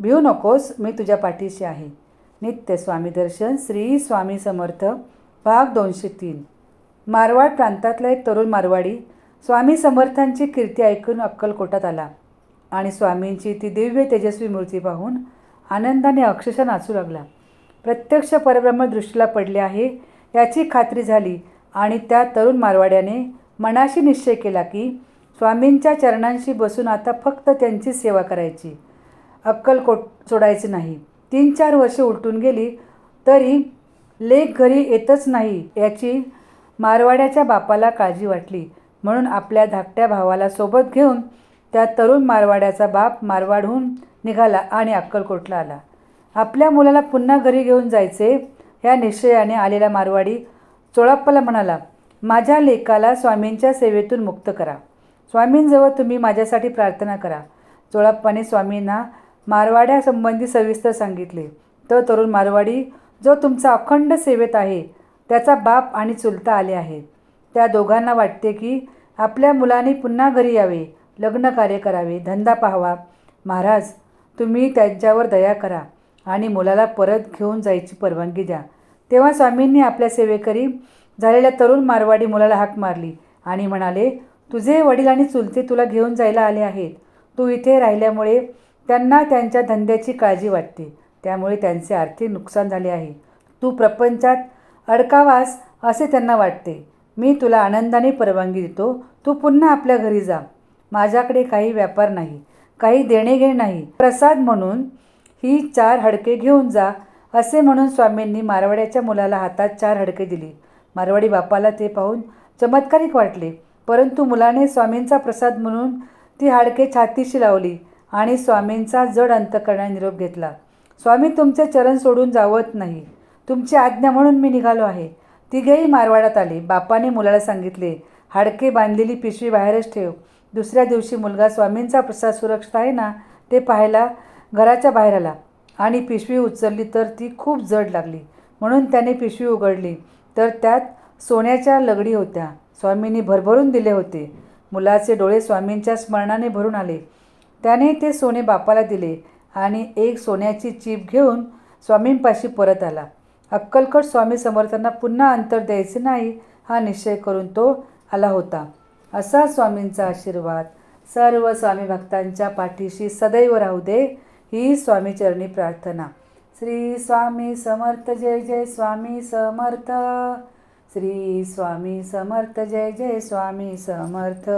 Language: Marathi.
भिऊ नकोस मी तुझ्या पाठीशी आहे. नित्य स्वामी दर्शन श्री स्वामी समर्थ भाग दोनशे तीन. मारवाड प्रांतातला एक तरुण मारवाडी स्वामी समर्थांची कीर्ती ऐकून अक्कलकोटात आला. आणि स्वामींची ती दिव्य तेजस्वी मूर्ती पाहून आनंदाने अक्षरशः नाचू लागला. प्रत्यक्ष परब्रह्म दृष्टीला पडले आहे याची खात्री झाली आणि त्या तरुण मारवाड्याने मनाशी निश्चय केला की स्वामींच्या चरणांशी बसून आता फक्त त्यांची सेवा करायची. अक्कलकोट सोडायची नाही. तीन चार वर्षे उलटून गेली तरी लेख घरी येतच नाही याची मारवाड्याच्या बापाला काळजी वाटली. म्हणून आपल्या धाकट्या भावाला सोबत घेऊन त्या तरुण मारवाड्याचा बाप मारवाडहून निघाला आणि अक्कलकोटला आला. आपल्या मुलाला पुन्हा घरी घेऊन जायचे ह्या निश्चयाने आलेला मारवाडी चोळाप्पाला म्हणाला माझ्या लेकाला स्वामींच्या सेवेतून मुक्त करा. स्वामींजवळ तुम्ही माझ्यासाठी प्रार्थना करा चोळाप्पाने स्वामींना मारवाड्यासंबंधी सविस्तर सांगितले. तर तरुण मारवाडी जो तुमचा अखंड सेवेत आहे त्याचा बाप आणि चुलता आले आहेत. त्या दोघांना वाटते की आपल्या मुलाने पुन्हा घरी यावे लग्न कार्य करावे धंदा पाहावा. महाराज तुम्ही त्यांच्यावर दया करा आणि मुलाला परत घेऊन जायची परवानगी द्या. तेव्हा स्वामींनी आपल्या सेवेकरी झालेल्या तरुण मारवाडी मुलाला हाक मारली आणि म्हणाले तुझे वडील आणि चुलते तुला घेऊन जायला आले आहेत. तू इथे राहिल्यामुळे त्यांना त्यांच्या धंद्याची काळजी वाटते. त्यामुळे त्यांचे आर्थिक नुकसान झाले आहे. तू प्रपंचात अडकावास असे त्यांना वाटते. मी तुला आनंदाने परवानगी देतो. तू पुन्हा आपल्या घरी जा. माझ्याकडे काही व्यापार नाही. काही देणेघेणे नाही. प्रसाद म्हणून ही चार हडके घेऊन जा असे म्हणून स्वामींनी मारवाड्याच्या मुलाला हातात चार हडके दिली. मारवाडी बापाला ते पाहून चमत्कारिक वाटले. परंतु मुलाने स्वामींचा प्रसाद म्हणून ती हाडके छातीशी लावली. आणि स्वामींचा जड अंतकरणा निरोप घेतला. स्वामी तुमचे चरण सोडून जावत नाही. तुमची आज्ञा म्हणून मी निघालो आहे. तिघेही मारवाड्यात आले. बापाने मुलाला सांगितले हाडके बांधलेली पिशवी बाहेरच ठेव. दुसऱ्या दिवशी मुलगा स्वामींचा प्रसाद सुरक्षित आहे ना ते पाहायला घराच्या बाहेर आला. आणि पिशवी उचलली तर ती खूप जड लागली. म्हणून त्याने पिशवी उघडली. तर त्यात सोन्याच्या लगडी होत्या. स्वामींनी भरभरून दिले होते. मुलाचे डोळे स्वामींच्या स्मरणाने भरून आले. त्याने ते सोने बापाला दिले आणि एक सोन्याची चीप घेऊन स्वामींपाशी परत आला. अक्कलकट स्वामी समर्थांना पुन्हा अंतर द्यायचे नाही हा निश्चय करून तो आला होता. असा स्वामींचा आशीर्वाद सर्व स्वामी भक्तांच्या पाठीशी सदैव राहू दे ही स्वामीचरणी प्रार्थना. श्री स्वामी समर्थ जय जय स्वामी समर्थ. श्री स्वामी समर्थ जय जय स्वामी समर्थ.